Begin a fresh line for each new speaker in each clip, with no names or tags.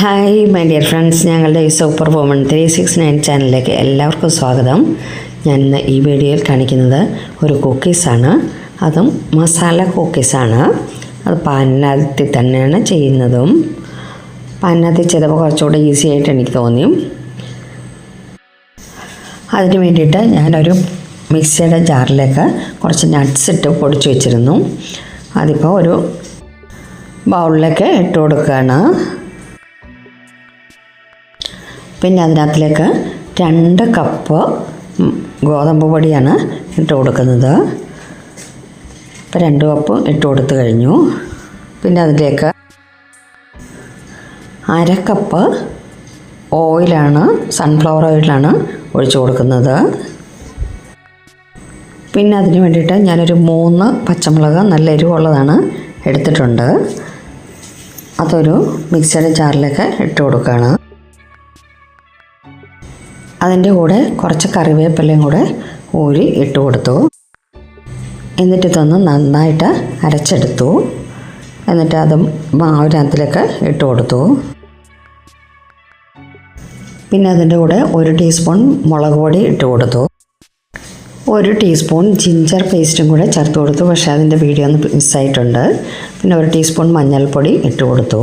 Hi my dear friends ഞങ്ങളുടെ ഈ super woman three six nine ചാനലിലേക്ക് എല്ലാവർക്കും സ്വാഗതം. ഞാൻ ഇന്ന് ഈ വീഡിയോയിൽ കാണിക്കുന്നത് ഒരു കുക്കീസാണ് അതും മസാല കുക്കീസാണ് അത് പാനിനകത്തിൽ തന്നെയാണ് ചെയ്യുന്നതും. പാനിനകത്ത് ചെയ്തപ്പോൾ കുറച്ചുകൂടെ ഈസി ആയിട്ട് എനിക്ക് തോന്നി അതിന് വേണ്ടിയിട്ട് ഞാനൊരു മിക്സിയുടെ ജാറിലേക്ക് കുറച്ച് നട്ട്സ് ഇട്ട് പൊടിച്ചു വെച്ചിരുന്നു. അതിപ്പോൾ ഒരു ബൗളിലേക്ക് ഇട്ട് കൊടുക്കുകയാണ്. പിന്നെ അതിനകത്തിലേക്ക് രണ്ട് കപ്പ് ഗോതമ്പ് പൊടിയാണ് ഇട്ട് കൊടുക്കുന്നത്. ഇപ്പം രണ്ട് കപ്പ് ഇട്ട് കൊടുത്തു കഴിഞ്ഞു. പിന്നെ അതിലേക്ക് അരക്കപ്പ് കപ്പ് ഓയിലാണ് സൺഫ്ലവർ ഓയിലാണ് ഒഴിച്ചു കൊടുക്കുന്നത്. പിന്നെ അതിന് വേണ്ടിയിട്ട് ഞാനൊരു മൂന്ന് പച്ചമുളക് നല്ല എരിവുള്ളതാണ് എടുത്തിട്ടുണ്ട്. അതൊരു മിക്സിയുടെ ജാറിലേക്ക് ഇട്ട് കൊടുക്കുകയാണ്. അതിന്റെ കൂടെ കുറച്ച് കറിവേപ്പിലയും കൂടെ ഊരി ഇട്ട് കൊടുത്തു. എന്നിട്ട് ഇതൊന്ന് നന്നായിട്ട് അരച്ചെടുത്തു. എന്നിട്ട് അത് മാവിനകത്തിലേക്ക് ഇട്ട് കൊടുത്തു. പിന്നെ അതിന്റെ കൂടെ ഒരു ടീസ്പൂൺ മുളക് പൊടി ഇട്ട് കൊടുത്തു. ഒരു ടീസ്പൂൺ ജിഞ്ചർ പേസ്റ്റും കൂടെ ചേർത്ത് കൊടുത്തു. പക്ഷേ അതിന്റെ വീഡിയോ ഒന്ന് മിസ്സായിട്ടുണ്ട്. പിന്നെ ഒരു ടീസ്പൂൺ മഞ്ഞൾപ്പൊടി ഇട്ട് കൊടുത്തു.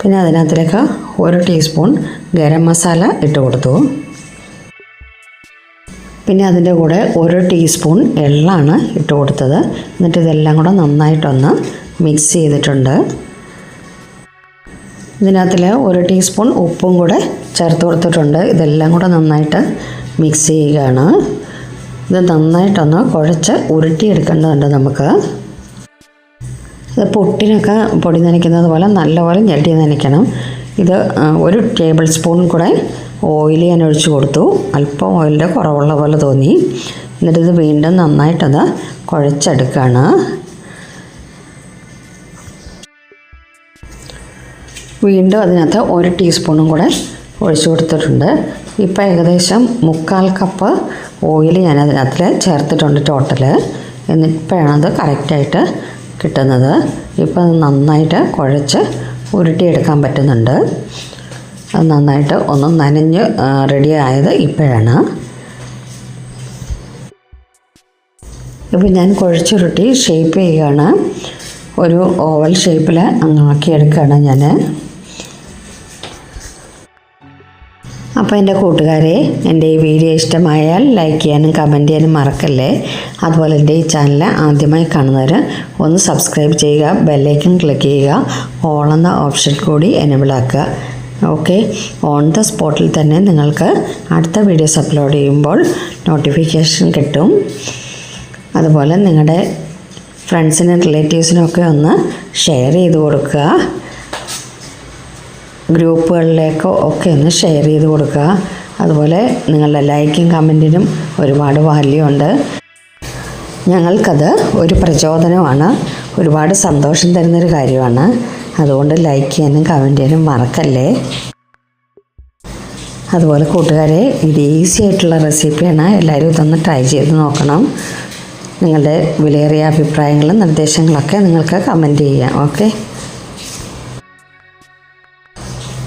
പിന്നെ അതിനകത്തിലേക്ക് ഒരു ടീസ്പൂൺ ഗരം മസാല ഇട്ട് കൊടുത്തു. പിന്നെ അതിന്റെ കൂടെ ഒരു ടീസ്പൂൺ എള്ളാണ് ഇട്ട് കൊടുത്തത്. എന്നിട്ട് ഇതെല്ലാം കൂടെ നന്നായിട്ടൊന്ന് മിക്സ് ചെയ്തിട്ടുണ്ട്. ഇതിനകത്തിൽ ഒരു ടീസ്പൂൺ ഉപ്പും കൂടെ ചേർത്ത് കൊടുത്തിട്ടുണ്ട്. ഇതെല്ലാം കൂടെ നന്നായിട്ട് മിക്സ് ചെയ്യുകയാണ്. ഇത് നന്നായിട്ടൊന്ന് കുഴച്ച് ഉരുട്ടിയെടുക്കേണ്ടതുണ്ട് നമുക്ക്. ഇത് പൊട്ടിനൊക്കെ പൊടി നനയ്ക്കുന്നത് പോലെ നല്ലപോലെ ഞെട്ടി നനയ്ക്കണം. ഇത് ഒരു ടേബിൾ സ്പൂൺ കൂടെ ഓയിൽ ഞാൻ ഒഴിച്ച് കൊടുത്തു. അല്പം ഓയിലിന്റെ കുറവുള്ള പോലെ തോന്നി. എന്നിട്ട് ഇത് വീണ്ടും നന്നായിട്ടത് കുഴച്ചെടുക്കുകയാണ് വീണ്ടും അതിനകത്ത് ഒരു ടീസ്പൂണും കൂടെ ഒഴിച്ചു കൊടുത്തിട്ടുണ്ട്. ഇപ്പോൾ ഏകദേശം മുക്കാൽ കപ്പ് ഓയിൽ ഞാൻ അതിനകത്തിൽ ചേർത്തിട്ടുണ്ട് ടോട്ടൽ എന്നിപ്പോഴാണത് കറക്റ്റായിട്ട് കിട്ടുന്നത്. ഇപ്പോൾ നന്നായിട്ട് കുഴച്ച് ഉരുട്ടിയെടുക്കാൻ പറ്റുന്നുണ്ട്. അത് നന്നായിട്ട് ഒന്ന് നനഞ്ഞ് റെഡി ആയത് ഇപ്പോഴാണ്. ഇപ്പോൾ ഞാൻ കുഴച്ചുരുട്ടി ഷേപ്പ് ചെയ്യുകയാണ്. ഒരു ഓവൽ ഷേപ്പിൽ അങ്ങാക്കിയെടുക്കുകയാണ് ഞാൻ അപ്പോൾ എന്റെ കൂട്ടുകാരെ എന്റെ ഈ വീഡിയോ ഇഷ്ടമായാൽ ലൈക്ക് ചെയ്യാനും കമന്റ് ചെയ്യാനും മറക്കല്ലേ? അതുപോലെ എന്റെ ഈ ചാനൽ ആദ്യമായി കാണുന്നവർ ഒന്ന് സബ്സ്ക്രൈബ് ചെയ്യുക ബെല്ലൈക്കൺ ക്ലിക്ക് ചെയ്യുക ഓൾ എന്ന ഓപ്ഷൻ കൂടി എനേബിൾ ആക്കുക. ഓക്കെ ഓൺ ദ സ്പോട്ടിൽ തന്നെ നിങ്ങൾക്ക് അടുത്ത വീഡിയോസ് അപ്ലോഡ് ചെയ്യുമ്പോൾ നോട്ടിഫിക്കേഷൻ കിട്ടും. അതുപോലെ നിങ്ങളുടെ ഫ്രണ്ട്സിനും റിലേറ്റീവ്സിനൊക്കെ ഒന്ന് ഷെയർ ചെയ്ത് കൊടുക്കുക. ഗ്രൂപ്പുകളിലേക്കോ ഒക്കെ ഒന്ന് ഷെയർ ചെയ്ത് കൊടുക്കുക. അതുപോലെ നിങ്ങളുടെ ലൈക്കും കമന്റിനും ഒരുപാട് വാല്യൂ ഉണ്ട്. ഞങ്ങൾക്കത് ഒരു പ്രചോദനമാണ്. ഒരുപാട് സന്തോഷം തരുന്നൊരു കാര്യമാണ്. അതുകൊണ്ട് ലൈക്ക് ചെയ്യാനും കമന്റ് ചെയ്യാനും മറക്കല്ലേ? അതുപോലെ കൂട്ടുകാരെ ഇത് ഈസി ആയിട്ടുള്ള റെസിപ്പിയാണ് എല്ലാവരും ഇതൊന്ന് ട്രൈ ചെയ്ത് നോക്കണം. നിങ്ങളുടെ വിലയേറിയ അഭിപ്രായങ്ങളും നിർദ്ദേശങ്ങളൊക്കെ നിങ്ങൾക്ക് കമന്റ് ചെയ്യാം ഓക്കെ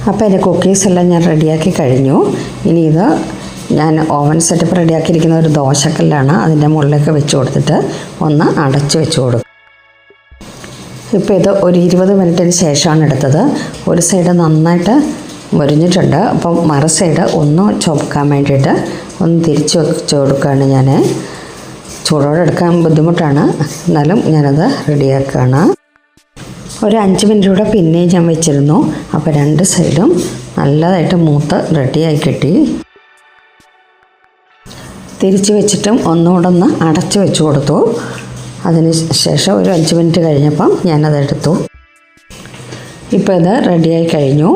അപ്പോൾ എന്റെ കുക്കീസ് എല്ലാം ഞാൻ റെഡിയാക്കി കഴിഞ്ഞു. ഇനി ഇത് ഞാൻ ഓവൻ സെറ്റപ്പ് റെഡിയാക്കിയിരിക്കുന്ന ഒരു ദോശക്കല്ലാണ് അതിന്റെ മുകളിലേക്ക് വെച്ച് കൊടുത്തിട്ട് ഒന്ന് അടച്ച് വെച്ച് കൊടുക്കും. ഇപ്പോൾ ഇത് ഒരു ഇരുപത് മിനിറ്റിന് ശേഷമാണ് എടുത്തത്. ഒരു സൈഡ് നന്നായിട്ട് മുരിഞ്ഞിട്ടുണ്ട്. അപ്പം മറു സൈഡ് ഒന്ന് ചുമക്കാൻ വേണ്ടിയിട്ട് ഒന്ന് തിരിച്ച് വെച്ച് കൊടുക്കുകയാണ് ഞാൻ. ചൂടോടെ എടുക്കാൻ ബുദ്ധിമുട്ടാണ്. എന്നാലും ഞാനത് റെഡിയാക്കുകയാണ് ഒരു അഞ്ച് മിനിറ്റ് കൂടെ പിന്നെയും ഞാൻ വെച്ചിരുന്നു. അപ്പോൾ രണ്ട് സൈഡും നല്ലതായിട്ട് മൂത്ത് റെഡിയായി കിട്ടി. തിരിച്ച് വെച്ചിട്ടും ഒന്നുകൂടെ ഒന്ന് അടച്ച് വെച്ച് കൊടുത്തു. അതിന് ശേഷം ഒരു അഞ്ച് മിനിറ്റ് കഴിഞ്ഞപ്പം ഞാനതെടുത്തു ഇപ്പോൾ ഇത് റെഡിയായി കഴിഞ്ഞു.